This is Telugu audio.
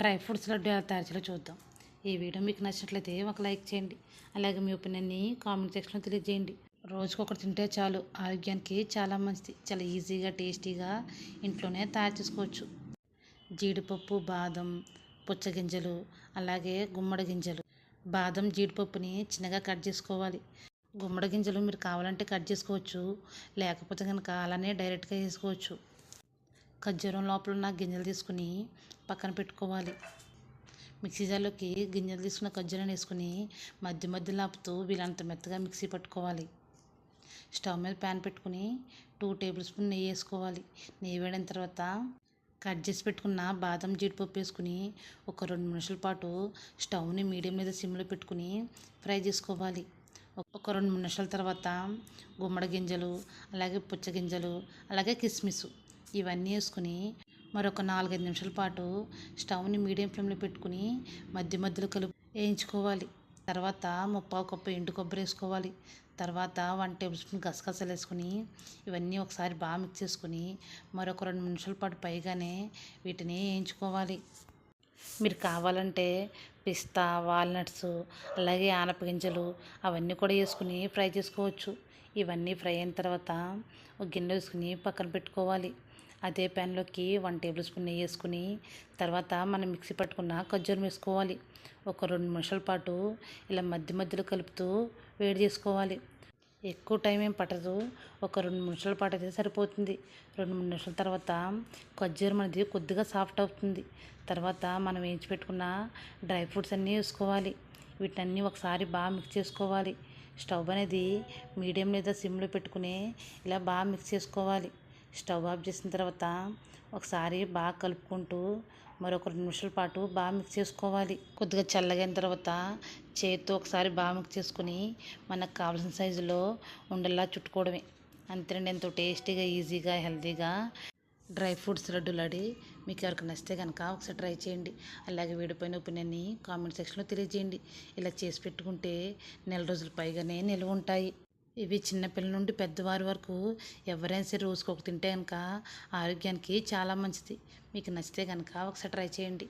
డ్రై ఫ్రూట్స్ లడ్డు ఎలా తయారు చేయాలో చూద్దాం. ఈ వీడియో మీకు నచ్చినట్లయితే ఒక లైక్ చేయండి. అలాగే మీ ఒపీనియన్ని కామెంట్ సెక్షన్లో తెలియజేయండి. రోజుకొకటి తింటే చాలు. ఆరోగ్యానికి చాలా మంచిది. చాలా ఈజీగా టేస్టీగా ఇంట్లోనే తయారు చేసుకోవచ్చు. జీడిపప్పు బాదం పుచ్చగింజలు అలాగే గుమ్మడి గింజలు. బాదం జీడిపప్పుని చిన్నగా కట్ చేసుకోవాలి. గుమ్మడి గింజలు మీరు కావాలంటే కట్ చేసుకోవచ్చు. లేకపోతే కనుక అలానే డైరెక్ట్గా వేసుకోవచ్చు. ఖర్జూరం లోపల ఉన్న గింజలు తీసుకుని పక్కన పెట్టుకోవాలి. మిక్సీ జార్లోకి గింజలు తీసుకున్న ఖర్జూరం వేసుకుని మధ్య మధ్య లాపుతూ వీలంత మెత్తగా మిక్సీ పట్టుకోవాలి. స్టవ్ మీద ప్యాన్ పెట్టుకుని టూ టేబుల్ స్పూన్ నెయ్యి వేసుకోవాలి. నెయ్యి వేడిన తర్వాత కట్ చేసి పెట్టుకున్న బాదం జీడిపప్పు వేసుకుని ఒక రెండు నిమిషాల పాటు స్టవ్ని మీడియం మీద సిమ్లో పెట్టుకుని ఫ్రై చేసుకోవాలి. ఒక రెండు నిమిషాల తర్వాత గుమ్మడి గింజలు అలాగే పుచ్చగింజలు అలాగే కిస్మిస్ ఇవన్నీ వేసుకుని మరొక నాలుగైదు నిమిషాల పాటు స్టవ్ని మీడియం ఫ్లేమ్లో పెట్టుకుని మధ్య మధ్యలో కలుపు వేయించుకోవాలి. తర్వాత ముప్పావు కప్పు ఎండు కొబ్బరి వేసుకోవాలి. తర్వాత వన్ టేబుల్ స్పూన్ గసగసాలు వేసుకుని ఇవన్నీ ఒకసారి బాగా మిక్స్ చేసుకుని మరొక రెండు నిమిషాల పాటు పైగానే వీటిని వేయించుకోవాలి. మీరు కావాలంటే పిస్తా వాల్నట్స్ అలాగే ఆనపగింజలు అవన్నీ కూడా వేసుకుని ఫ్రై చేసుకోవచ్చు. ఇవన్నీ ఫ్రై అయిన తర్వాత ఒక గిన్నె వేసుకుని పక్కన పెట్టుకోవాలి. అదే ప్యాన్లోకి వన్ టేబుల్ స్పూన్ నెయ్యి వేసుకుని తర్వాత మనం మిక్సీ పట్టుకున్న ఖర్జూరం వేసుకోవాలి. ఒక రెండు నిమిషాల పాటు ఇలా మధ్య మధ్యలో కలుపుతూ వేడి చేసుకోవాలి. ఎక్కువ టైం ఏం పట్టదు. ఒక రెండు నిమిషాల పాటు అయితే సరిపోతుంది. రెండు మూడు నిమిషాల తర్వాత ఖర్జూరం అనేది కొద్దిగా సాఫ్ట్ అవుతుంది. తర్వాత మనం వేయించి పెట్టుకున్న డ్రై ఫ్రూట్స్ అన్నీ వేసుకోవాలి. వీటన్నీ ఒకసారి బాగా మిక్స్ చేసుకోవాలి. స్టవ్ అనేది మీడియం లేదా సిమ్లో పెట్టుకుని ఇలా బాగా మిక్స్ చేసుకోవాలి. స్టవ్ ఆఫ్ చేసిన తర్వాత ఒకసారి బాగా కలుపుకుంటూ మరొక రెండు నిమిషాల పాటు బాగా మిక్స్ చేసుకోవాలి. కొద్దిగా చల్లగైన తర్వాత చేతితో ఒకసారి బాగా మిక్స్ చేసుకుని మనకు కావాల్సిన సైజులో ఉండలా చుట్టుకోవడమే. అంతేనండి ఎంతో టేస్టీగా ఈజీగా హెల్తీగా డ్రై ఫ్రూట్స్ లడ్డూలాడి మీకు ఎవరికి నచ్చితే కనుక ఒకసారి ట్రై చేయండి. అలాగే వీడిపోయిన ఒపీనియన్ని కామెంట్ సెక్షన్లో తెలియజేయండి. ఇలా చేసి పెట్టుకుంటే నెల రోజుల పైగానే నిల్వ ఉంటాయి. ఇవి చిన్నపిల్లల నుండి పెద్దవారి వరకు ఎవరైనా సరే రోజుకొక తింటే కనుక ఆరోగ్యానికి చాలా మంచిది. మీకు నచ్చితే కనుక ఒకసారి ట్రై చేయండి.